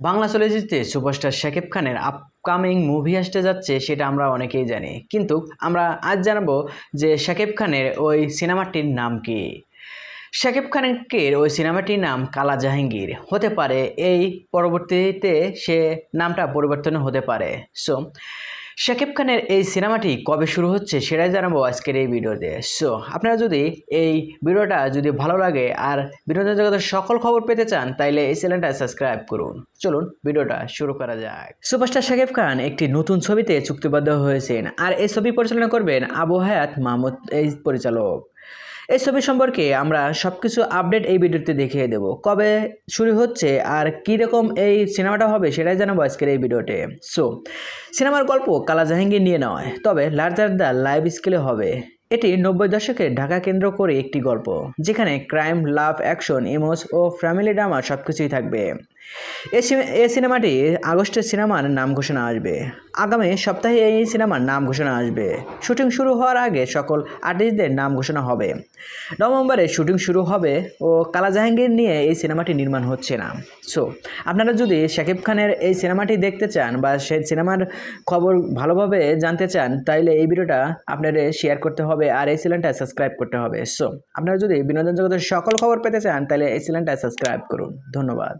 বাংলা চলচ্চিত্রে সুপারস্টার শাকিব খানের upcoming movie আসতে যাচ্ছে সেটা আমরা অনেকেই জানি। কিন্তু আমরা আজ জানাব যে শাকিব খানের ওই সিনেমাটির নাম কি। শাকিব খানের ওই সিনেমাটির নাম কালা জাহাঙ্গীর। হতে পারে এই পরবর্তীতে সে নামটা পরিবর্তন হতে পারে। সো শাকিব খানের এই সিনেমাটি কবে শুরু হচ্ছে সেটাই জানাব আজকের এই ভিডিওতে। সো আপনারা যদি এই ভিডিওটা যদি ভালো লাগে আর বিনোদন জগতের সকল খবর পেতে চান, তাইলে এই চ্যানেলটা সাবস্ক্রাইব করুন। চলুন, ভিডিওটা শুরু করা যাক। সুপারস্টার শাকিব খান একটি নতুন ছবিতে চুক্তিবদ্ধ হয়েছেন, আর এই ছবি পরিচালনা করবেন আবু হায়াত মাহমুদ, এই পরিচালক। এই ছবি সম্পর্কে আমরা সব কিছু আপডেট এই ভিডিওতে দেখিয়ে দেব। কবে শুরু হচ্ছে আর কী রকম এই সিনেমাটা হবে সেটাই জানাব আজকের এই ভিডিওতে। সো সিনেমার গল্প কালা জাহাঙ্গীর নিয়ে নয় তবে লার্জার দ্য লাইভ স্কেলে হবে। এটি নব্বই দশকে ঢাকা কেন্দ্র করে একটি গল্প, যেখানে ক্রাইম, লাভ, অ্যাকশন ইমোস ও ফ্যামিলি ড্রামা সব কিছুই থাকবে। এই সিনেমাটি আগস্টের সিনেমার নাম ঘোষণা আসবে। আগামী সপ্তাহে এই সিনেমার নাম ঘোষণা আসবে। শুটিং শুরু হওয়ার আগে সকল আর্টিস্টদের নাম ঘোষণা হবে। নভেম্বরে শুটিং শুরু হবে ও কালা জাহাঙ্গীর নিয়ে এই সিনেমাটি নির্মাণ হচ্ছে না। সো আপনারা যদি শাকিব খানের এই সিনেমাটি দেখতে চান বা সেই সিনেমার খবর ভালোভাবে জানতে চান, তাইলে এই ভিডিওটা আপনাদের শেয়ার করতে হবে আর এই চ্যানেলটা সাবস্ক্রাইব করতে হবে। সো আপনারা যদি বিনোদন জগতের সকল খবর পেতে চান তাহলে এই চ্যানেলটা সাবস্ক্রাইব করুন। ধন্যবাদ।